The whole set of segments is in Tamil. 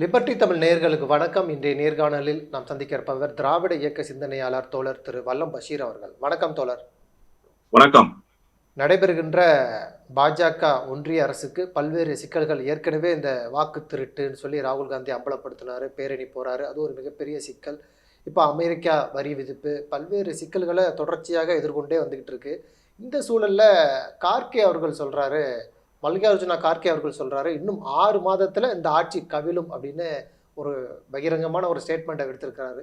லிபர்டி தமிழ் நேயர்களுக்கு வணக்கம். இன்றைய நேர்காணலில் நாம் சந்திக்க இருப்பவர் திராவிட இயக்க சிந்தனையாளர் தோழர் திரு வல்லம் பஷீர் அவர்கள். வணக்கம் தோழர். வணக்கம். நடைபெறுகின்ற பாஜக ஒன்றிய அரசுக்கு பல்வேறு சிக்கல்கள் ஏற்கனவே இந்த வாக்கு திருட்டுன்னு சொல்லி ராகுல் காந்தி அம்பலப்படுத்தினாரு பேரணி போறாரு. அது ஒரு மிகப்பெரிய சிக்கல். இப்போ அமெரிக்கா வரி விதிப்பு பல்வேறு சிக்கல்களை தொடர்ச்சியாக எதிர்கொண்டே வந்துகிட்டு இருக்கு. இந்த சூழல்ல கார்கே அவர்கள் சொல்றாரு மல்லிகார்ஜுனா கார்கே அவர்கள் சொல்றாரு இன்னும் ஆறு மாதத்துல இந்த ஆட்சி கவிழும் அப்படின்னு ஒரு பகிரங்கமான ஒரு ஸ்டேட்மெண்ட்டை எடுத்திருக்கிறாரு.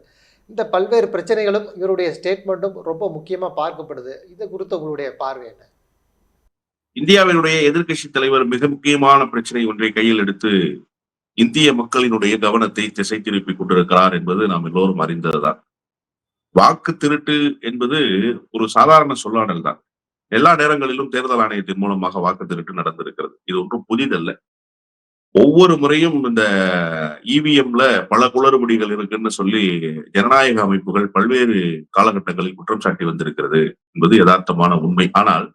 இந்த பல்வேறு பிரச்சனைகளும் இவருடைய ஸ்டேட்மெண்ட்டும் ரொம்ப முக்கியமா பார்க்கப்படுது. இது குறித்து உங்களுடைய பார்வை என்ன? இந்தியாவினுடைய எதிர்க்கட்சி தலைவர் மிக முக்கியமான பிரச்சனை ஒன்றை கையில் எடுத்து இந்திய மக்களினுடைய கவனத்தை திசை திருப்பி கொண்டிருக்கிறார் என்பது நாம் எல்லோரும் அறிந்ததுதான். வாக்கு திருட்டு என்பது ஒரு சாதாரண சொல்லாடல் தான். எல்லா நேரங்களிலும் தேர்தல் ஆணையத்தின் மூலமாக வாக்கு திருட்டு நடந்திருக்கிறது. இது ஒன்றும் புதிதல்ல. ஒவ்வொரு முறையும் இந்த இவிஎம்ல பல குளறுபடிகள் இருக்குன்னு சொல்லி ஜனநாயக அமைப்புகள் பல்வேறு காலகட்டங்களில் குற்றம் சாட்டி வந்திருக்கிறது என்பது யதார்த்தமான உண்மை. ஆனால்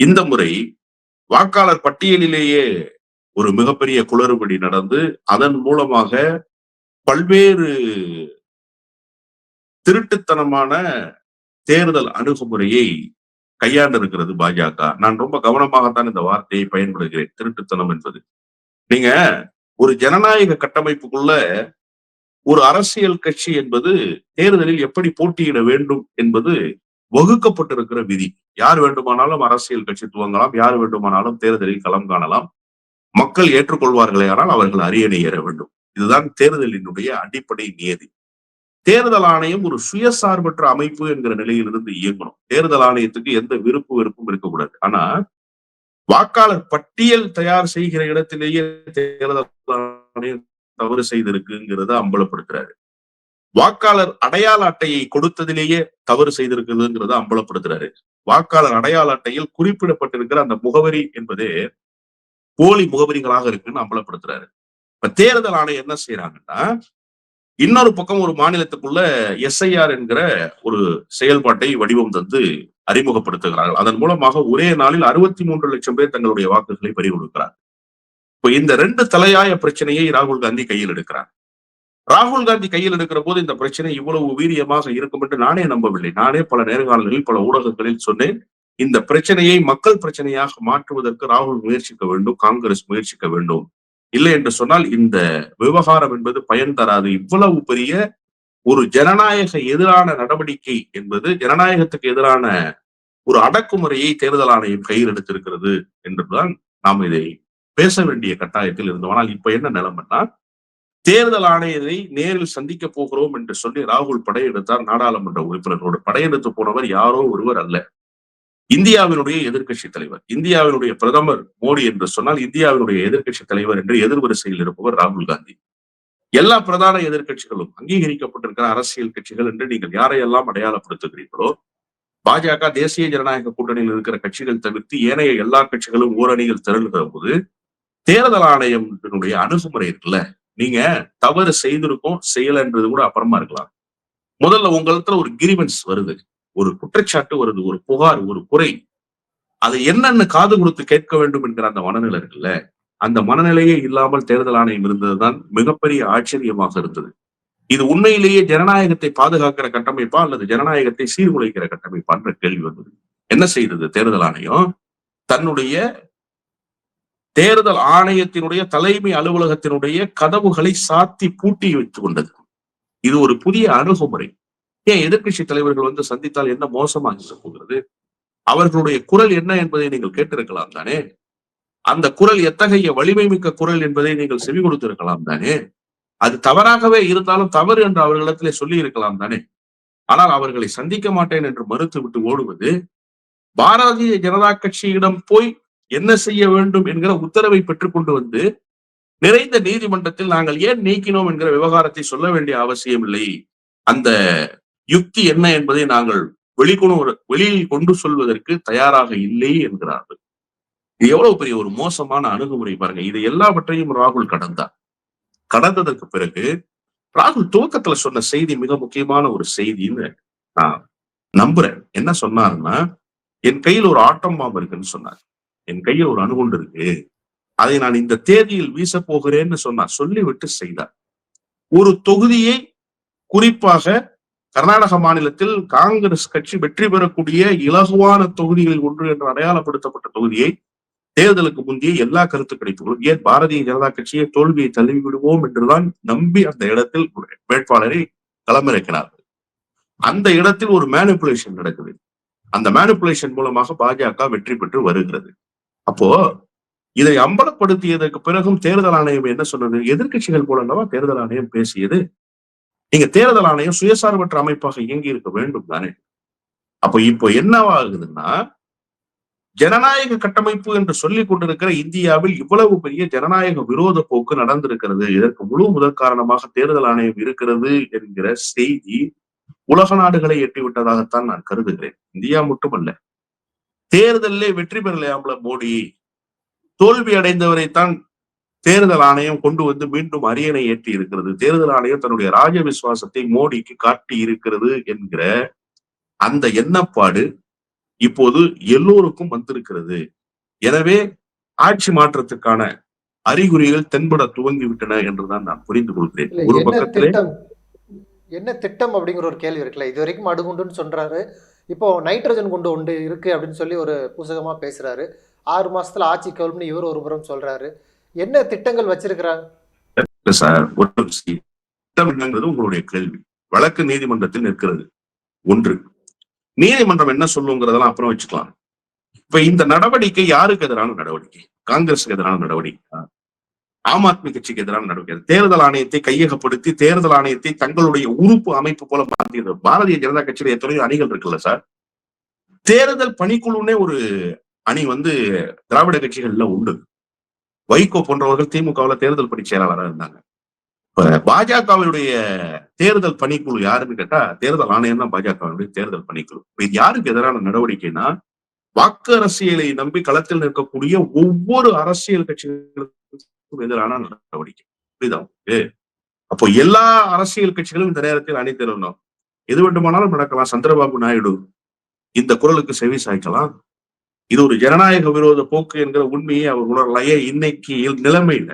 இந்த முறை வாக்காளர் பட்டியலிலேயே ஒரு மிகப்பெரிய குளறுபடி நடந்து அதன் மூலமாக பல்வேறு திருட்டுத்தனமான தேர்தல் அணுகுமுறையை கையாண்டிருக்கிறது பாஜக. நான் ரொம்ப கவனமாகத்தான் இந்த வார்த்தையை பயன்படுகிறேன். திருட்டுத்தனம் என்பது. நீங்க ஒரு ஜனநாயக கட்டமைப்புக்குள்ள ஒரு அரசியல் கட்சி என்பது தேர்தலில் எப்படி போட்டியிட வேண்டும் என்பது வகுக்கப்பட்டிருக்கிற விதி. யார் வேண்டுமானாலும் அரசியல் கட்சி துவங்கலாம். யார் வேண்டுமானாலும் தேர்தலில் களம் காணலாம். மக்கள் ஏற்றுக்கொள்வார்களே ஆனால் அவர்கள் அரியணை ஏற வேண்டும். இதுதான் தேர்தலினுடைய அடிப்படை நியதி. தேர்தல் ஆணையம் ஒரு சுயசார்பற்ற அமைப்பு என்கிற நிலையிலிருந்து இயங்கணும். தேர்தல் ஆணையத்துக்கு எந்த விருப்பு வெறுப்பும் இருக்கக்கூடாது. ஆனா வாக்காளர் பட்டியல் தயார் செய்கிற இடத்திலேயே தேர்தல் ஆணையம் தவறு செய்திருக்குங்கிறத அம்பலப்படுத்துறாரு. வாக்காளர் அடையாள அட்டையை கொடுத்ததிலேயே தவறு செய்திருக்குதுங்கிறத அம்பலப்படுத்துறாரு. வாக்காளர் அடையாள அட்டையில் குறிப்பிடப்பட்டிருக்கிற அந்த முகவரி என்பதே போலி முகவரிகளாக இருக்குன்னு அம்பலப்படுத்துறாரு. இப்ப தேர்தல் ஆணையம் என்ன செய்யறாங்கன்னா இன்னொரு பக்கம் ஒரு மாநிலத்துக்குள்ள எஸ்ஐஆர் என்கிற ஒரு செயல்பாட்டை வடிவம் தந்து அறிமுகப்படுத்துகிறார்கள். அதன் மூலமாக ஒரே நாளில் அறுபத்தி மூன்று லட்சம் பேர் தங்களுடைய வாக்குகளை பறிகொடுக்கிறார் இப்ப இந்த ரெண்டு தலையாய பிரச்சனையை ராகுல் காந்தி கையில் எடுக்கிறார். ராகுல் காந்தி கையில் எடுக்கிற போது இந்த பிரச்சனை இவ்வளவு வீரியமாக இருக்கும் என்று நானே நம்பவில்லை. நானே பல நேர்காணல்களில் பல ஊடகங்களில் சொன்னேன். இந்த பிரச்சனையை மக்கள் பிரச்சனையாக மாற்றுவதற்கு ராகுல் முயற்சிக்க வேண்டும் காங்கிரஸ் முயற்சிக்க வேண்டும். இல்லை என்று சொன்னால் இந்த விவகாரம் என்பது பயன் தராது. இவ்வளவு பெரிய ஒரு ஜனநாயக எதிரான நடவடிக்கை என்பது ஜனநாயகத்துக்கு எதிரான ஒரு அடக்குமுறையை தேர்தல் ஆணையம் கையில் எடுத்திருக்கிறது என்றுதான் நாம் இதை பேச வேண்டிய கட்டாயத்தில் இருந்தோம். ஆனால் இப்ப என்ன நிலைமைன்னா தேர்தல் ஆணையத்தை நேரில் சந்திக்க போகிறோம் என்று சொல்லி ராகுல் படையெடுத்தார் நாடாளுமன்ற உறுப்பினர்களோடு. படையெடுத்து போனவர் யாரோ ஒருவர் அல்ல. இந்தியாவினுடைய எதிர்க்கட்சி தலைவர் இந்தியாவினுடைய பிரதமர் மோடி என்று சொன்னால் இந்தியாவினுடைய எதிர்கட்சி தலைவர் என்று எதிர்வரிசையில் இருப்பவர் ராகுல் காந்தி. எல்லா பிரதான எதிர்க்கட்சிகளும் அங்கீகரிக்கப்பட்டிருக்கிற அரசியல் கட்சிகள் என்று நீங்கள் யாரையெல்லாம் அடையாளப்படுத்துகிறீர்களோ பாஜக தேசிய ஜனநாயக கூட்டணியில் இருக்கிற கட்சிகள் தவிர்த்து ஏனைய எல்லா கட்சிகளும் ஓரணியில் திரளுகிற போது தேர்தல் ஆணையத்தினுடைய அணுகுமுறை இருக்குல்ல? நீங்க தவறு செய்திருக்கோம் செய்யலன்றது கூட அப்புறமா இருக்கலாம். முதல்ல உங்களிடத்துல ஒரு கிரிவன்ஸ் வருது. ஒரு குற்றச்சாட்டு வருது ஒரு புகார் ஒரு குறை அதை என்னன்னு காது கொடுத்து கேட்க வேண்டும் என்கிற அந்த மனநிலை இருக்குல்ல? அந்த மனநிலையே இல்லாமல் தேர்தல் ஆணையம் இருந்ததுதான் மிகப்பெரிய ஆச்சரியமாக இருந்தது. இது உண்மையிலேயே ஜனநாயகத்தை பாதுகாக்கிற கட்டமைப்பா அல்லது ஜனநாயகத்தை சீர்குலைக்கிற கட்டமைப்பான்ற கேள்வி வந்தது. என்ன செய்தது தேர்தல் ஆணையம்? தன்னுடைய தேர்தல் ஆணையத்தினுடைய தலைமை அலுவலகத்தினுடைய கதவுகளை சாத்தி பூட்டி வைத்துக் கொண்டது. இது ஒரு புதிய அணுகுமுறை. ஏன் எதிர்கட்சி தலைவர்கள் வந்து சந்தித்தால் என்ன மோசமாக போகிறது? அவர்களுடைய குரல் என்ன என்பதை நீங்கள் கேட்டிருக்கலாம் தானே? அந்த குரல் எத்தகைய வலிமை மிக்க குரல் என்பதை நீங்கள் செவி கொடுத்திருக்கலாம் தானே? அது தவறாகவே இருந்தாலும் தவறு என்று அவர்களிடத்திலே சொல்லி இருக்கலாம் தானே? ஆனால் அவர்களை சந்திக்க மாட்டேன் என்று மறுத்து விட்டு ஓடுவது பாரதிய ஜனதா கட்சியிடம் போய் என்ன செய்ய வேண்டும் என்கிற உத்தரவை பெற்றுக்கொண்டு வந்து நிறைந்த நீதிமன்றத்தில் நாங்கள் ஏன் நீக்கினோம் என்கிற விவகாரத்தை சொல்ல வேண்டிய அவசியம் இல்லை அந்த யுக்தி என்ன என்பதை நாங்கள் வெளிக்கொணு வெளியில் கொண்டு சொல்வதற்கு தயாராக இல்லை என்கிறார்கள். இது எவ்வளவு பெரிய ஒரு மோசமான அணுகுமுறை பாருங்க. இது எல்லாவற்றையும் ராகுல் கடந்தார். கடந்ததற்கு பிறகு ராகுல் துவக்கத்துல சொன்ன செய்தி மிக முக்கியமான ஒரு செய்தின்னு நான் நம்புறேன். என்ன சொன்னாருன்னா என் கையில் ஒரு ஆட்டம் பாம்பு இருக்குன்னு சொன்னார். என் கையில் ஒரு அணுகுண்டு இருக்கு. அதை நான் இந்த தேதியில் வீச போகிறேன்னு சொன்னார். சொல்லிவிட்டு செய்தார். ஒரு தொகுதியை குறிப்பாக கர்நாடக மாநிலத்தில் காங்கிரஸ் கட்சி வெற்றி பெறக்கூடிய இலகுவான தொகுதிகளில் ஒன்று என்று அடையாளப்படுத்தப்பட்ட தொகுதியை தேர்தலுக்கு முந்தைய எல்லா கருத்து கிடைப்புகளும் ஏன் பாரதிய ஜனதா கட்சியை தோல்வியை தள்ளி விடுவோம் என்றுதான் நம்பி அந்த இடத்தில் வேட்பாளரை களமிறக்கினார்கள். அந்த இடத்தில் ஒரு மேனிப்புலேஷன் நடக்குது. அந்த மேனிப்புலேஷன் மூலமாக பாஜக வெற்றி பெற்று வருகிறது. அப்போ இதை அம்பலப்படுத்தியதற்கு பிறகும் தேர்தல் ஆணையம் என்ன சொன்னது? எதிர்க்கட்சிகள் போல தேர்தல் ஆணையம் பேசியது? நீங்க தேர்தல் ஆணையம் சுயசார்பற்ற அமைப்பாக இயங்கி இருக்க வேண்டும் தானே? அப்போ இப்போ என்னவாகுதுன்னா ஜனநாயக கட்டமைப்பு என்று சொல்லிக் கொண்டிருக்கிற இந்தியாவில் இவ்வளவு பெரிய ஜனநாயக விரோத போக்கு நடந்திருக்கிறது. இதற்கு முழு முதற் காரணமாக தேர்தல் ஆணையம் இருக்கிறது என்கிற செய்தி உலக நாடுகளை எட்டிவிட்டதாகத்தான் நான் கருதுகிறேன். இந்தியா மட்டுமல்ல தேர்தலிலே வெற்றி பெறலையாமல மோடி? தோல்வி அடைந்தவரைத்தான் தேர்தல் ஆணையம் கொண்டு வந்து மீண்டும் அரியணை ஏற்றி இருக்கிறது. தேர்தல் ஆணையம் தன்னுடைய ராஜ விசுவாசத்தை மோடிக்கு காட்டி இருக்கிறது என்கிற அந்த எண்ணப்பாடு இப்போது எல்லோருக்கும் வந்திருக்கிறது. எனவே ஆட்சி மாற்றத்துக்கான அறிகுறிகள் தென்பட துவங்கி விட்டன என்றுதான் நான் புரிந்து கொள்கிறேன். ஒரு பக்கத்திலே என்ன திட்டம் அப்படிங்கிற ஒரு கேள்வி இருக்குல்ல. இது வரைக்கும் அடுகுண்டுன்னு சொல்றாரு. இப்போ நைட்ரஜன் குண்டு ஒன்று இருக்கு அப்படின்னு சொல்லி ஒரு புசகமா பேசுறாரு. ஆறு மாசத்துல ஆட்சி கவுல்னு இவர் ஒரு புறம் சொல்றாரு. என்ன திட்டங்கள் வச்சிருக்கிறாங்க? சார் ஒரு திட்டம் என்னங்கிறது உங்களுடைய கேள்வி. வழக்கு நீதிமன்றத்தில் நிற்கிறது. ஒன்று நீதிமன்றம் என்ன சொல்லுங்கிறதெல்லாம் அப்புறம் வச்சுக்கலாம். இப்ப இந்த நடவடிக்கை யாருக்கு எதிரான நடவடிக்கை? காங்கிரஸுக்கு எதிரான நடவடிக்கை. ஆம் ஆத்மி கட்சிக்கு எதிரான நடவடிக்கை. தேர்தல் ஆணையத்தை கையகப்படுத்தி தேர்தல் ஆணையத்தை தங்களுடைய உறுப்பு அமைப்பு போல மாற்றியது பாரதிய ஜனதா கட்சியில எத்தனையோ அணிகள் இருக்குல்ல சார்? தேர்தல் பணிக்குழுனே ஒரு அணி வந்து திராவிட கட்சிகள்ல உண்டு. வைகோ போன்றவர்கள் திமுகவுல தேர்தல் பணி செயலாளராக இருந்தாங்க. பாஜகவினுடைய தேர்தல் பணிக்குழு யாருன்னு கேட்டா தேர்தல் ஆணையம் தான் பாஜகவினுடைய தேர்தல் பணிக்குழு. இது யாருக்கு எதிரான நடவடிக்கைனா வாக்கு அரசியலை நம்பி களத்தில் நிற்கக்கூடிய ஒவ்வொரு அரசியல் கட்சிகளுக்கும் எதிரான நடவடிக்கை. புரியுதா அப்போ எல்லா அரசியல் கட்சிகளும் இந்த நேரத்தில் அணி எது வேண்டுமானாலும் நடக்கலாம். சந்திரபாபு நாயுடு இந்த குரலுக்கு செவி சாய்க்கலாம். இது ஒரு ஜனநாயக விரோத போக்கு என்கிற உண்மையை அவர் உணரலாம் ஏன் இன்னைக்கு நிலைமையில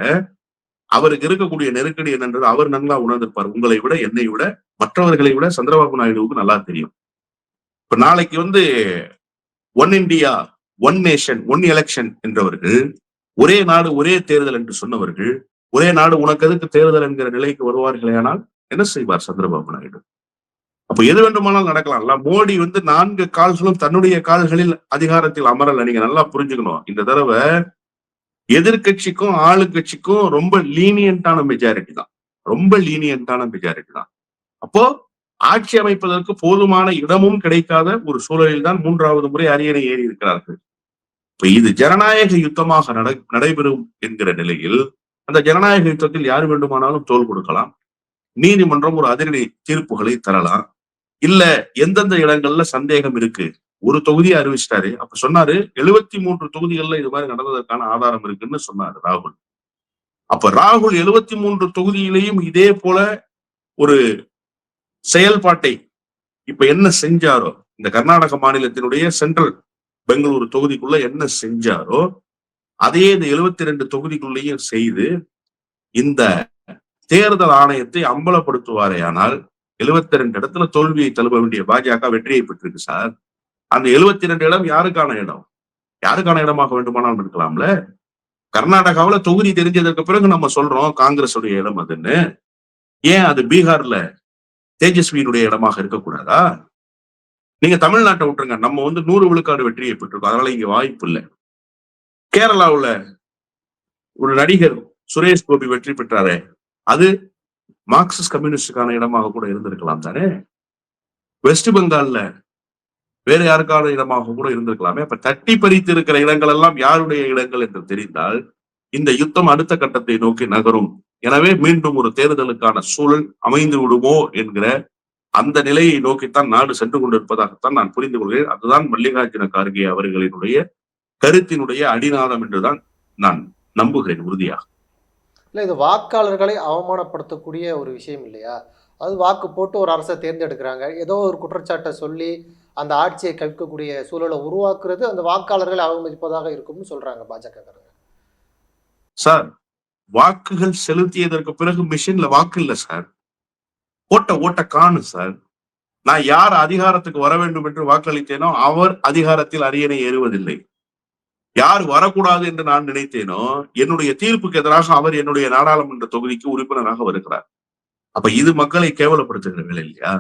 அவருக்கு இருக்கக்கூடிய நெருக்கடி என்னன்றது அவர் நல்லா உணர்ந்திருப்பார். உங்களை விட என்னை விட மற்றவர்களை விட சந்திரபாபு நாயுடுவுக்கு நல்லா தெரியும். இப்ப நாளைக்கு வந்து one India one nation one election என்றவர்கள் ஒரே நாடு ஒரே தேர்தல் என்று சொன்னவர்கள் ஒரே நாடு உனக்கு எதுக்கு தேர்தல் என்கிற நிலைக்கு வருவார்களேயானால் என்ன செய்வார் சந்திரபாபு நாயுடு? அப்ப எது வேண்டுமானாலும் நடக்கலாம்ல மோடி வந்து நான்கு கால்களும் தன்னுடைய கால்களில் அதிகாரத்தில் அமரல. நீங்க நல்லா புரிஞ்சுக்கணும். இந்த தடவை எதிர்கட்சிக்கும் ஆளுங்கட்சிக்கும் ரொம்ப லீனியன்டான மெஜாரிட்டி தான். ரொம்ப லீனியன்டான மெஜாரிட்டி தான். அப்போ ஆட்சி அமைப்பதற்கு போதுமான இடமும் கிடைக்காத ஒரு சூழலில் தான் மூன்றாவது முறை அரியணை ஏறி இருக்கிறார்கள். இப்ப இது ஜனநாயக யுத்தமாக நட நடைபெறும் என்கிற நிலையில் அந்த ஜனநாயக யுத்தத்தில் யார் வேண்டுமானாலும் தோல் கொடுக்கலாம். நீதிமன்றம் ஒரு அதிரடி தீர்ப்புகளை தரலாம். இல்ல எந்தெந்த இடங்கள்ல சந்தேகம் இருக்கு? ஒரு தொகுதியை அறிவிச்சிட்டாரு. அப்ப சொன்னாரு எழுபத்தி மூன்று தொகுதிகள்ல இது மாதிரி நடந்ததற்கான ஆதாரம் இருக்குன்னு சொன்னாரு ராகுல். அப்ப ராகுல் எழுபத்தி மூன்று தொகுதியிலையும் இதே போல ஒரு செயல்பாட்டை இப்ப என்ன செஞ்சாரோ இந்த கர்நாடக மாநிலத்தினுடைய சென்ட்ரல் பெங்களூரு தொகுதிக்குள்ள என்ன செஞ்சாரோ அதே இந்த எழுபத்தி ரெண்டு தொகுதிக்குள்ளேயும் செய்து இந்த தேர்தல் ஆணையத்தை அம்பலப்படுத்துவாரே ஆனால் எழுபத்தி ரெண்டு இடத்துல தோல்வியை தழுவ வேண்டிய பாஜக வெற்றியை பெற்றிருக்கு சார். அந்த எழுபத்தி ரெண்டு இடம் யாருக்கான இடம்? யாருக்கான இடமாக வேண்டுமானாலும் இருக்கலாம்ல. கர்நாடகாவுல தொகுதி தெரிஞ்சதற்கு பிறகு நம்ம சொல்றோம் காங்கிரஸ் உடைய இடம் அதுன்னு. ஏன் அது பீகார்ல தேஜஸ்வியினுடைய இடமாக இருக்கக்கூடாதா? நீங்க தமிழ்நாட்டை விட்டுருங்க. நம்ம வந்து நூறு விழுக்காடு வெற்றியை பெற்றிருக்கோம். அதனால இங்க வாய்ப்பு இல்லை. கேரளாவுல ஒரு நடிகர் சுரேஷ் கோபி வெற்றி பெற்றாரே. அது மார்க்சிஸ்ட் கம்யூனிஸ்டுக்கான இடமாக கூட இருந்திருக்கலாம் தானே? வெஸ்ட் பெங்கால்ல வேற யாருக்கான இடமாக கூட இருந்திருக்கலாமே? அப்ப தட்டி பறித்து இருக்கிற இடங்கள் எல்லாம் யாருடைய இடங்கள் என்று தெரிந்தால் இந்த யுத்தம் அடுத்த கட்டத்தை நோக்கி நகரும். எனவே மீண்டும் ஒரு தேர்தலுக்கான சூழல் அமைந்து விடுமோ என்கிற அந்த நிலையை நோக்கித்தான் நாடு சென்று கொண்டிருப்பதாகத்தான் நான் புரிந்து கொள்கிறேன். அதுதான் மல்லிகார்ஜுன கார்கே அவர்களினுடைய கருத்தினுடைய அடிநாதம் என்றுதான் நான் நம்புகிறேன் உறுதியாக. இல்லை இது வாக்காளர்களை அவமானப்படுத்தக்கூடிய ஒரு விஷயம் இல்லையா? அது வாக்கு போட்டு ஒரு அரசை தேர்ந்தெடுக்கிறாங்க. ஏதோ ஒரு குற்றச்சாட்டை சொல்லி அந்த ஆட்சியை கவிக்கக்கூடிய சூழலை உருவாக்குறது அந்த வாக்காளர்களை அவமதிப்பதாக இருக்கும்னு சொல்றாங்க பாஜக சார் வாக்குகள் செலுத்தியதற்கு பிறகு மிஷின்ல வாக்கு இல்லை சார். ஓட்ட ஓட்ட காணு சார். நான் யார் அதிகாரத்துக்கு வர வேண்டும் என்று வாக்களித்தேனோ அவர் அதிகாரத்தில் அரியணை ஏறுவதில்லை. யார் வரக்கூடாது என்று நான் நினைத்தேனோ என்னுடைய தீர்ப்புக்கு எதிராக அவர் என்னுடைய நாடாளுமன்ற தொகுதிக்கு உறுப்பினராக வருகிறார். அப்ப இது மக்களை கேவலப்படுத்துகிற வேலை இல்லையா?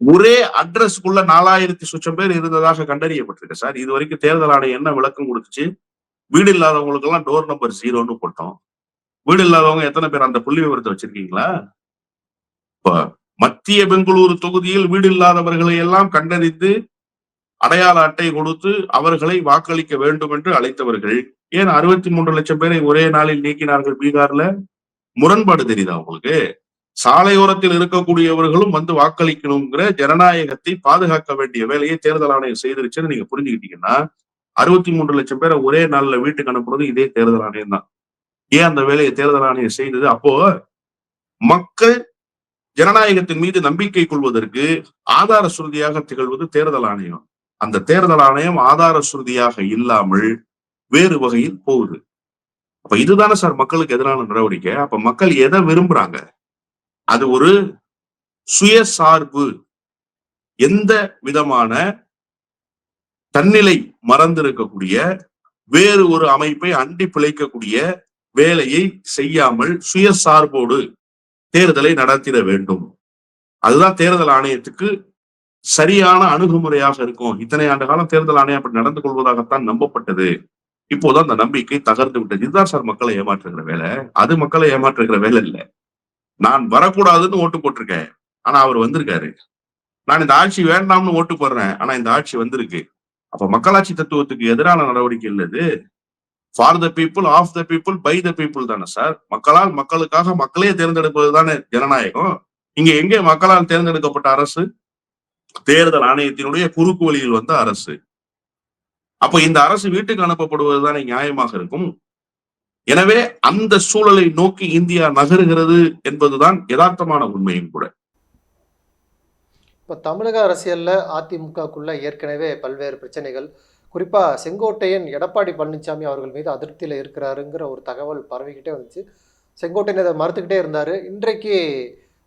ஒரே அட்ரஸ்க்குள்ள நாலாயிரத்தி சுச்சம் பேர் இருந்ததாக கண்டறியப்பட்டிருக்கு சார். இது வரைக்கும் தேர்தல் ஆணையம் என்ன விளக்கம் கொடுத்துச்சு? வீடு இல்லாதவங்களுக்கு எல்லாம் டோர் நம்பர் ஜீரோன்னு போட்டோம். வீடு இல்லாதவங்க எத்தனை பேர்? அந்த புள்ளி விவரத்தை வச்சிருக்கீங்களா? இப்ப மத்திய பெங்களூரு தொகுதியில் வீடு இல்லாதவர்களை எல்லாம் கண்டறிந்து அடையாள அட்டை கொடுத்து அவர்களை வாக்களிக்க வேண்டும் என்று அழைத்தவர்கள். ஏன் அறுபத்தி மூன்று லட்சம் பேரை ஒரே நாளில் நீக்கினார்கள் பீகார்ல? முரண்பாடு தெரியுதா உங்களுக்கு? சாலையோரத்தில் இருக்கக்கூடியவர்களும் வந்து வாக்களிக்கணுங்கிற ஜனநாயகத்தை பாதுகாக்க வேண்டிய வேலையை தேர்தல் ஆணையம் செய்திருச்சுன்னு நீங்க புரிஞ்சுக்கிட்டீங்கன்னா அறுபத்தி மூன்று லட்சம் பேரை ஒரே நாள்ல வீட்டுக்கு அனுப்புறது இதே தேர்தல் ஆணையம் தான். ஏன் அந்த வேலையை தேர்தல் ஆணையம் செய்தது? அப்போ மக்கள் ஜனநாயகத்தின் மீது நம்பிக்கை கொள்வதற்கு ஆதார சுருதியாக திகழ்வது தேர்தல் ஆணையம். அந்த தேர்தல் ஆணையம் ஆதார சுருதியாக இல்லாமல் வேறு வகையில் போகுது. அப்ப இதுதானே சார் மக்களுக்கு எதிரான நடவடிக்கை? அப்ப மக்கள் எதை விரும்புறாங்க? அது ஒரு சுயசார்பு. எந்த விதமான தன்னிலை மறந்திருக்கக்கூடிய வேறு ஒரு அமைப்பை அண்டி பிழைக்கக்கூடிய வேலையை செய்யாமல் சுயசார்போடு தேர்தலை நடத்திட வேண்டும். அதுதான் தேர்தல் ஆணையத்துக்கு சரியான அணுகுமுறையாக இருக்கும். இத்தனை ஆண்டு காலம் தேர்தல் ஆணையம் அப்படி நடந்து கொள்வதாகத்தான் நம்பப்பட்டது. இப்போது அந்த நம்பிக்கை தகர்ந்து விட்டது. இதுதான் சார் மக்களை ஏமாற்றுகிற வேலை. அது மக்களை ஏமாற்றுகிற வேலை இல்லை. நான் வரக்கூடாதுன்னு ஓட்டு போட்டிருக்கேன். ஆனா அவர் வந்திருக்காரு. நான் இந்த ஆட்சி வேண்டாம்னு ஓட்டு போடுறேன். ஆனா இந்த ஆட்சி வந்திருக்கு. அப்ப மக்களாட்சி தத்துவத்துக்கு எதிரான நடவடிக்கை இல்லது for the people of the people by the people தானே சார். மக்களால் மக்களுக்காக மக்களே தேர்ந்தெடுப்பது தானே ஜனநாயகம். இங்க எங்கே மக்களால் தேர்ந்தெடுக்கப்பட்ட அரசு? தேர்தல் ஆணையத்தினுடைய குறுக்கு வழியில் வந்த அரசு. அப்ப இந்த அரசு வீட்டுக்கு அனுப்பப்படுவது தானே நியாயமாக இருக்கும்? எனவே அந்த சூழலை நோக்கி இந்தியா நகருகிறது என்பதுதான் யதார்த்தமான உண்மையும் கூட. இப்போ தமிழக அரசியல்ல அதிமுகக்குள்ள ஏற்கனவே பல்வேறு பிரச்சனைகள். குறிப்பா செங்கோட்டையன் எடப்பாடி பழனிசாமி அவர்கள் மீது அதிருப்தியில இருக்கிறாருங்கிற ஒரு தகவல் பரவிக்கிட்டே வந்துச்சு. செங்கோட்டையன் இதை மறுத்துக்கிட்டே இருந்தாரு. இன்றைக்கு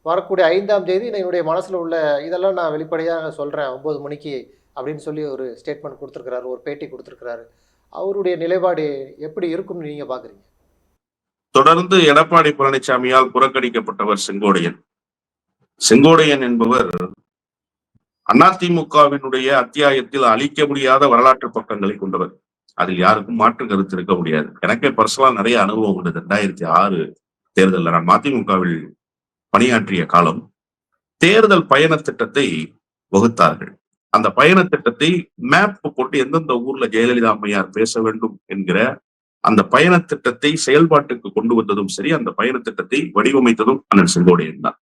வரக்கூடிய ஐந்தாம் தேதி நான் என்னுடைய மனசில் உள்ள இதெல்லாம் நான் வெளிப்படையாக சொல்கிறேன் ஒம்பது மணிக்கு அப்படின்னு சொல்லி ஒரு ஸ்டேட்மெண்ட் கொடுத்துருக்கிறாரு ஒரு பேட்டி கொடுத்துருக்கிறாரு. அவருடைய நிலைப்பாடு எப்படி இருக்கும்னு நீங்க பாக்குறீங்க? தொடர்ந்து எடப்பாடி பழனிசாமியால் புறக்கணிக்கப்பட்டவர் செங்கோடையன். செங்கோடையன் என்பவர் அதிமுகவினுடைய அத்தியாயத்தில் அழிக்க முடியாத வரலாற்று பக்கங்களை கொண்டவர். அதில் யாருக்கும் மாற்று கருத்து இருக்க முடியாது. எனக்கே பர்சனலா நிறைய அனுபவம் உண்டு. ரெண்டாயிரத்தி ஆறு தேர்தலில் நான் மதிமுகவில் பணியாற்றிய காலம் தேர்தல் பயண திட்டத்தை வகுத்தார்கள். அந்த பயண திட்டத்தை மேப் போட்டு எந்தெந்த ஊர்ல ஜெயலலிதா அம்மையார் பேச வேண்டும் என்கிற அந்த பயண திட்டத்தை செயல்பாட்டுக்கு கொண்டு வந்ததும் சரி அந்த பயண திட்டத்தை வடிவமைத்ததும் அண்ணன் செங்கோடையன் தான்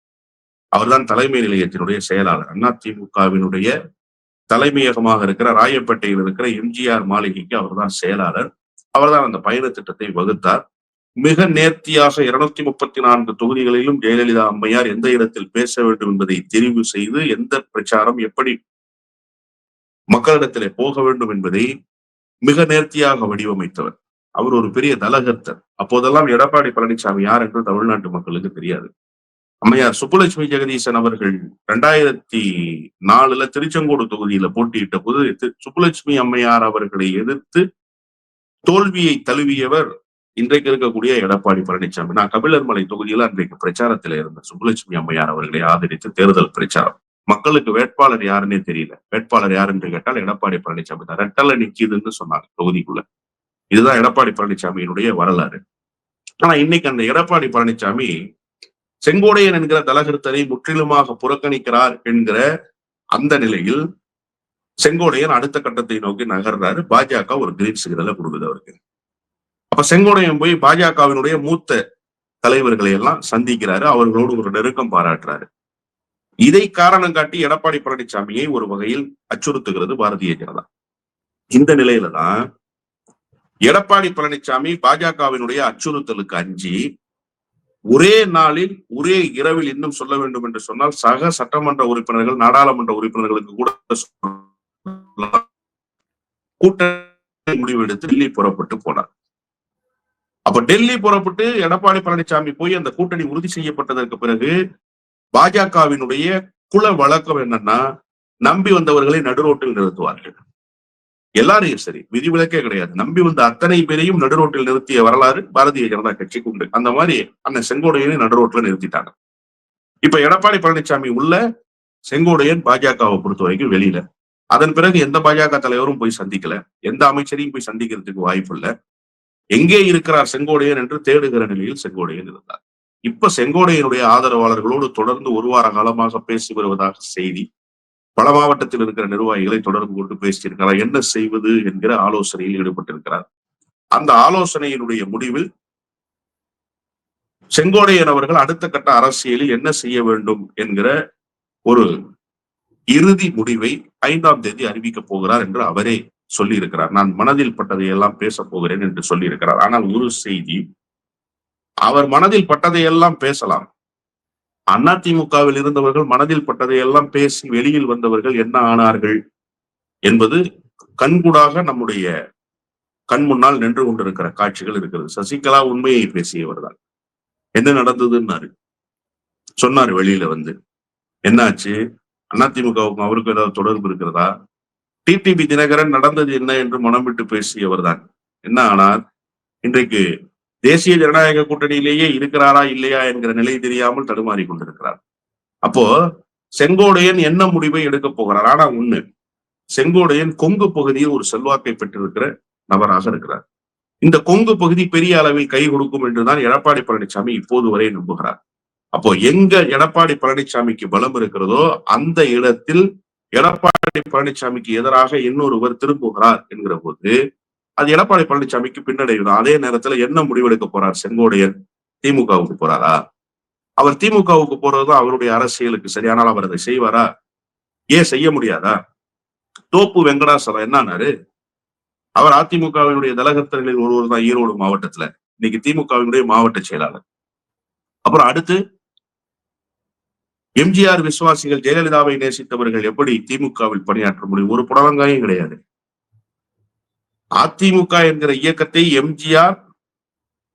அவர்தான் தலைமை நிலையத்தினுடைய செயலாளர். அதிமுகவினுடைய தலைமையகமாக இருக்கிற ராயப்பேட்டையில் இருக்கிற எம்ஜிஆர் மாளிகைக்கு அவர்தான் செயலாளர். அவர்தான் அந்த பயண திட்டத்தை வகுத்தார். மிக நேர்த்தியாக இருநூத்தி முப்பத்தி நான்கு தொகுதிகளிலும் ஜெயலலிதா அம்மையார் எந்த இடத்தில் பேச வேண்டும் என்பதை தெரிவு செய்து எந்த பிரச்சாரம் எப்படி மக்களிடத்திலே போக வேண்டும் என்பதை மிக நேர்த்தியாக வடிவமைத்தவர். அவர் ஒரு பெரிய தலகர்த்தர். அப்போதெல்லாம் எடப்பாடி பழனிசாமி யார் என்று தமிழ்நாட்டு மக்களுக்கு தெரியாது. அம்மையார் சுப்புலட்சுமி ஜெகதீசன் அவர்கள் ரெண்டாயிரத்தி நாலுல திருச்செங்கோடு தொகுதியில போட்டியிட்ட போது சுப்புலட்சுமி அம்மையார் அவர்களை எதிர்த்து தோல்வியை தழுவியவர் இன்றைக்கு இருக்கக்கூடிய எடப்பாடி பழனிசாமி நான் கபிலர்மலை தொகுதியில அன்றைக்கு பிரச்சாரத்தில் இருந்த சுப்புலட்சுமி அம்மையார் அவர்களை ஆதரித்து தேர்தல் பிரச்சாரம். மக்களுக்கு வேட்பாளர் யாருன்னே தெரியல. வேட்பாளர் யார் என்று கேட்டால் எடப்பாடி பழனிசாமி தான். ரெட்டல நிக்குதுன்னு சொன்னாங்க தொகுதிக்குள்ள. இதுதான் எடப்பாடி பழனிசாமியினுடைய வரலாறு. ஆனா இன்னைக்கு அந்த எடப்பாடி பழனிசாமி செங்கோடையன் என்கிற தலகருத்தரை முற்றிலுமாக புறக்கணிக்கிறார் என்கிற அந்த நிலையில் செங்கோடையன் அடுத்த கட்டத்தை நோக்கி நகர்றாரு. பாஜக ஒரு கிரீன் சிக்னலை கொடுக்குது அவருக்கு. அப்ப செங்கோடையும் போய் பாஜகவினுடைய மூத்த தலைவர்களை எல்லாம் சந்திக்கிறாரு. அவர்களோடு ஒரு நெருக்கம் பாராட்டுறாரு. இதை காரணம் காட்டி எடப்பாடி பழனிசாமியை ஒரு வகையில் அச்சுறுத்துகிறது பாரதிய ஜனதா. இந்த நிலையில தான் எடப்பாடி பழனிசாமி பாஜகவினுடைய அச்சுறுத்தலுக்கு அஞ்சி ஒரே நாளில் ஒரே இரவில் இன்னும் சொல்ல வேண்டும் என்று சொன்னால் சக சட்டமன்ற உறுப்பினர்கள் நாடாளுமன்ற உறுப்பினர்களுக்கு கூட சொல்லலாம். கூட்ட முடிவெடுத்து டெல்லி புறப்பட்டு போனார். அப்ப டெல்லி புறப்பட்டு எடப்பாடி பழனிசாமி போய் அந்த கூட்டணி உறுதி செய்யப்பட்டதற்கு பிறகு பாஜகவினுடைய குல வழக்கம் என்னன்னா நம்பி வந்தவர்களை நடுரோட்டில் நிறுத்துவார்கள். எல்லாரையும் சரி விதிவிலக்கே கிடையாது. நம்பி வந்த அத்தனை பேரையும் நடுரோட்டில் நிறுத்திய வரலாறு பாரதிய ஜனதா கட்சிக்கு உண்டு. அந்த மாதிரி அந்த செங்கோடையனை நடுரோட்டில் நிறுத்திட்டாங்க. இப்ப எடப்பாடி பழனிசாமி உள்ள செங்கோடையன் பாஜகவை பொறுத்த வரைக்கும் வெளியில. அதன் பிறகு எந்த பாஜக தலைவரும் போய் சந்திக்கல. எந்த அமைச்சரையும் போய் சந்திக்கிறதுக்கு வாய்ப்பு இல்ல. எங்கே இருக்கிறார் செங்கோடையன் என்று தேடுகிற நிலையில் செங்கோடையன் இருந்தார். இப்ப செங்கோடையனுடைய ஆதரவாளர்களோடு தொடர்ந்து ஒரு வார காலமாக பேசி வருவதாக செய்தி பல மாவட்டத்தில் இருக்கிற நிர்வாகிகளை தொடர்பு கொண்டு பேசியிருக்கிறார். என்ன செய்வது என்கிற ஆலோசனையில் ஈடுபட்டிருக்கிறார். அந்த ஆலோசனையினுடைய முடிவில் செங்கோடையன் அவர்கள் அடுத்த கட்ட அரசியலில் என்ன செய்ய வேண்டும் என்கிற ஒரு இறுதி முடிவை ஐந்தாம் தேதி அறிவிக்கப் போகிறார் என்று அவரே சொல்லியிருக்கிறார். நான் மனதில் பட்டதை எல்லாம் பேசப் போகிறேன் என்று சொல்லியிருக்கிறார். ஆனால் ஒரு செய்தி அவர் மனதில் பட்டதை எல்லாம் பேசலாம். அதிமுகவில் இருந்தவர்கள் மனதில் பட்டதை எல்லாம் பேசி வெளியில் வந்தவர்கள் என்ன ஆனார்கள் என்பது கண்கூடாக நம்முடைய கண் முன்னால் நின்று கொண்டிருக்கிற காட்சிகள் இருக்கிறது. சசிகலா உண்மையை பேசியவர் தான். என்ன நடந்ததுன்னாரு? சொன்னார் வெளியில வந்து. என்னாச்சு? அதிமுகவுக்கும் அவருக்கும் ஏதாவது தொடர்பு இருக்கிறதா? டிடிபி தினகரன் நடந்தது என்ன என்று மனம் விட்டு பேசியவர் தான் என்ன ஆனால் இன்றைக்கு தேசிய ஜனநாயக கூட்டணியிலேயே இருக்கிறாரா இல்லையா என்கிற நிலை தெரியாமல் தடுமாறி கொண்டிருக்கிறார். அப்போ செங்கோடையன் என்ன முடிவை எடுக்க போகிறார்? ஆனா ஒண்ணு செங்கோடையன் கொங்கு பகுதியில் ஒரு செல்வாக்கை பெற்றிருக்கிற நபராக இருக்கிறார். இந்த கொங்கு பகுதி பெரிய அளவில் கை கொடுக்கும் என்றுதான் எடப்பாடி பழனிசாமி இப்போது வரை நம்புகிறார். அப்போ எங்க எடப்பாடி பழனிசாமிக்கு பலம் இருக்கிறதோ அந்த இடத்தில் எடப்பாடி பழனிசாமிக்கு எதிராக இன்னொருவர் திரும்புகிறார் என்கிற போது அது எடப்பாடி பழனிசாமிக்கு பின்னடைவு தான் அதே நேரத்துல என்ன முடிவெடுக்க போறார்? செங்கோடையன் திமுகவுக்கு போறாரா? அவர் திமுகவுக்கு போறதுதான் அவருடைய அரசியலுக்கு சரியானால் அவர் அதை செய்வாரா? ஏன் செய்ய முடியாதா? தோப்பு வெங்கடாசலம் என்னானாரு? அவர் அதிமுகவினுடைய தலகத்தர்களில் ஒருவர் தான் ஈரோடு மாவட்டத்துல. இன்னைக்கு திமுகவினுடைய மாவட்ட செயலாளர். அப்புறம் அடுத்து எம்ஜிஆர் விசுவாசிகள் ஜெயலலிதாவை நேசித்தவர்கள் எப்படி திமுகவில் பணியாற்ற முடியும்? ஒரு புடலங்காயும் கிடையாது. அதிமுக என்கிற இயக்கத்தை எம்ஜிஆர்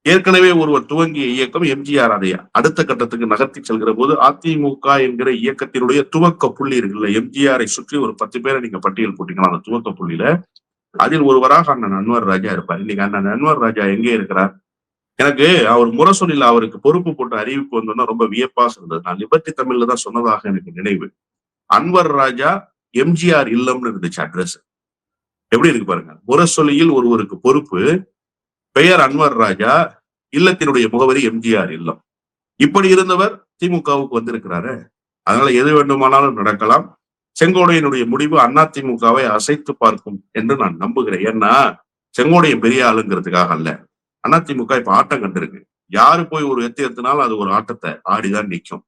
ஏற்கனவே ஒருவர் துவங்கிய இயக்கம் எம்ஜிஆர் அதை அடுத்த கட்டத்துக்கு நகர்த்தி செல்கிற போது அதிமுக என்கிற இயக்கத்தினுடைய துவக்க புள்ளி இருக்குல்ல எம்ஜிஆரை சுற்றி ஒரு பத்து பேரை நீங்க பட்டியல் போட்டீங்கன்னா அந்த துவக்க புள்ளியில அதில் ஒருவராக அண்ணன் அன்வர் ராஜா இருப்பார். இன்னைக்கு அண்ணன் அன்வர் ராஜா எங்கே இருக்கிறார்? எனக்கு அவர் முரசொலியில் அவருக்கு பொறுப்பு போட்ட அறிவிப்பு வந்தோம்னா ரொம்ப வியப்பா இருந்தது நான் லிபர்டி தமிழ்ல தான் சொன்னதாக எனக்கு நினைவு. அன்வர் ராஜா எம்ஜிஆர் இல்லம்னு இருந்துச்சு அட்ரஸ் எப்படி இருக்கு பாருங்க. முரசொலியில் ஒருவருக்கு பொறுப்பு பெயர் அன்வர் ராஜா இல்லத்தினுடைய முகவரி எம்ஜிஆர் இல்லம். இப்படி இருந்தவர் திமுகவுக்கு வந்திருக்கிறாரு. அதனால எது வேண்டுமானாலும் நடக்கலாம். செங்கோடையினுடைய முடிவு அதிமுகவை அசைத்து பார்க்கும் என்று நான் நம்புகிறேன். ஏன்னா செங்கோடைய பெரிய ஆளுங்கிறதுக்காக அல்ல. அதிமுக இப்ப ஆட்டம் கண்டிருக்கு. யாரு போய் ஒரு எத்து எத்தினாலும் அது ஒரு ஆட்டத்தை ஆடிதான் நிற்கும்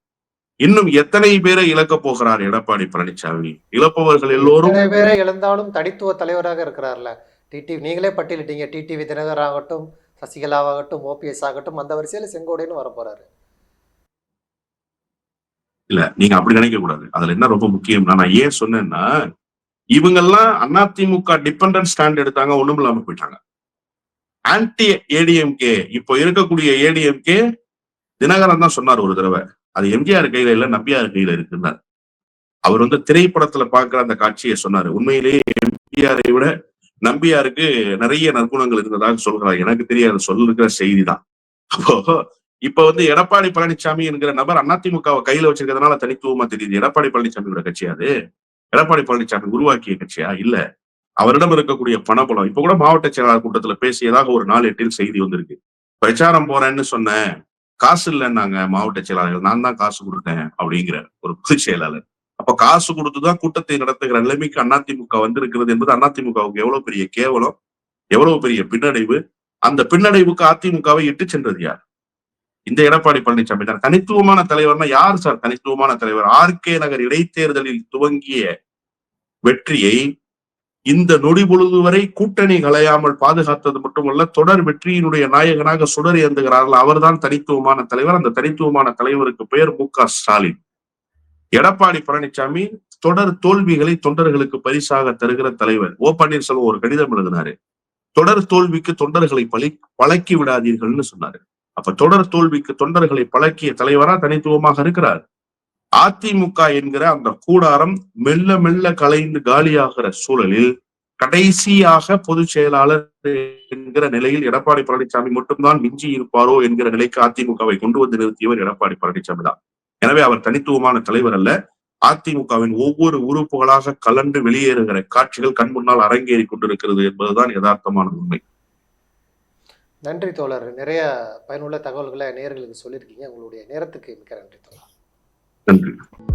இன்னும் எத்தனை பேரை இழக்க போகிறார் எடப்பாடி பழனிசாமி இழப்பவர்கள் எல்லோரும் பேரை இழந்தாலும் தனித்துவ தலைவராக இருக்கிறார்ல. டிடி நீங்களே பட்டியலிட்டீங்க. டிடிவி தினகர் ஆகட்டும் சசிகலாவாகட்டும் ஓபிஎஸ் ஆகட்டும் அந்த வரிசையில செங்கோடையன்னு வர போறாரு இல்ல நீங்க அப்படி நினைக்க கூடாது. அதுல என்ன ரொம்ப முக்கியம்னா நான் ஏன் சொன்னேன்னா இவங்கெல்லாம் அதிமுக டிபெண்டன்ட் ஸ்டாண்ட் எடுத்தாங்க ஒண்ணும் இல்லாம போயிட்டாங்க. ஆன்டி ஏடிஎம்கே இப்போ இருக்கக்கூடிய ஏடிஎம்கே தினகரன் தான் சொன்னார் ஒரு தடவை. அது எம்ஜிஆர் கையில இல்ல நம்பியார் கையில இருக்குன்னார். அவர் வந்து திரைப்படத்துல பாக்குற அந்த காட்சியை சொன்னாரு. உண்மையிலேயே எம்ஜிஆரை விட நம்பியாருக்கு நிறைய நற்குணங்கள் இருந்ததாக சொல்கிறார். எனக்கு தெரியாத சொல்லிருக்கிற செய்தி தான் அப்போ இப்ப வந்து எடப்பாடி பழனிசாமி என்கிற நபர் அதிமுகவை கையில வச்சிருக்கிறதுனால தனித்துவமா தெரியுது. எடப்பாடி பழனிசாமியோட கட்சியா அது. எடப்பாடி பழனிசாமி உருவாக்கிய கட்சியா? இல்ல. அவரிடம் இருக்கக்கூடிய பணபலம். இப்ப கூட மாவட்ட செயலாளர் கூட்டத்துல பேசியதாக ஒரு நாள் எட்டில் செய்தி வந்திருக்கு. பிரச்சாரம் போறேன்னு சொன்னேன். காசு இல்லைன்னாங்க மாவட்ட செயலாளர்கள். நான் தான் காசு கொடுத்தேன் அப்படிங்கிற ஒரு பொதுச் செயலாளர். அப்ப காசு கொடுத்துதான் கூட்டத்தை நடத்துகிற நிலைமைக்கு அதிமுக வந்திருக்கிறது என்பது அதிமுகவுக்கு எவ்வளவு பெரிய கேவலம் எவ்வளவு பெரிய பின்னடைவு? அந்த பின்னடைவுக்கு அதிமுகவை இட்டு சென்றது யார்? இந்த எடப்பாடி பழனிசாமி தான். தனித்துவமான தலைவர்னா யார் சார்? தனித்துவமான தலைவர். ஆர்கே நகர் இடைத்தேர்தலில் துவங்கிய வெற்றியை இந்த நொடி பொழுது வரை கூட்டணி கலையாமல் பாதுகாத்தது மட்டுமல்ல தொடர் வெற்றியினுடைய நாயகனாக சுடர் ஏந்துகிறார்கள் அவர்தான் தனித்துவமான தலைவர். அந்த தனித்துவமான தலைவருக்கு பெயர் மு க ஸ்டாலின். எடப்பாடி பழனிசாமி தொடர் தோல்விகளை தொண்டர்களுக்கு பரிசாக தருகிற தலைவர். ஓ பன்னீர்செல்வம் ஒரு கடிதம் எழுதினாரு. தொடர் தோல்விக்கு தொண்டர்களை பழி பழக்கி விடாதீர்கள்னு சொன்னாரு. அப்ப தொடர் தோல்விக்கு தொண்டர்களை பழக்கிய தலைவரா தனித்துவமாக இருக்கிறார். அதிமுக என்கிற அந்த கூடாரம் மெல்ல மெல்ல கலைந்து காலியாகிற சூழலில் கடைசியாக பொதுச் செயலாளர் என்கிற நிலையில் எடப்பாடி பழனிசாமி மட்டும்தான் மிஞ்சி இருப்பாரோ என்கிற நிலைக்கு அதிமுகவை கொண்டு வந்து நிறுத்தியவர் எடப்பாடி பழனிசாமி தான். எனவே அவர் தனித்துவமான தலைவர் அல்ல. அதிமுகவின் ஒவ்வொரு உறுப்புகளாக கலண்டு வெளியேறுகிற காட்சிகள் கண் முன்னால் அரங்கேறி கொண்டிருக்கிறது என்பதுதான் யதார்த்தமான உண்மை. நன்றி தோழர். நிறைய பயனுள்ள தகவல்களை நேர்களுக்கு சொல்லியிருக்கீங்க. உங்களுடைய நேரத்துக்கு மிக்க நன்றி தோழர். 嗯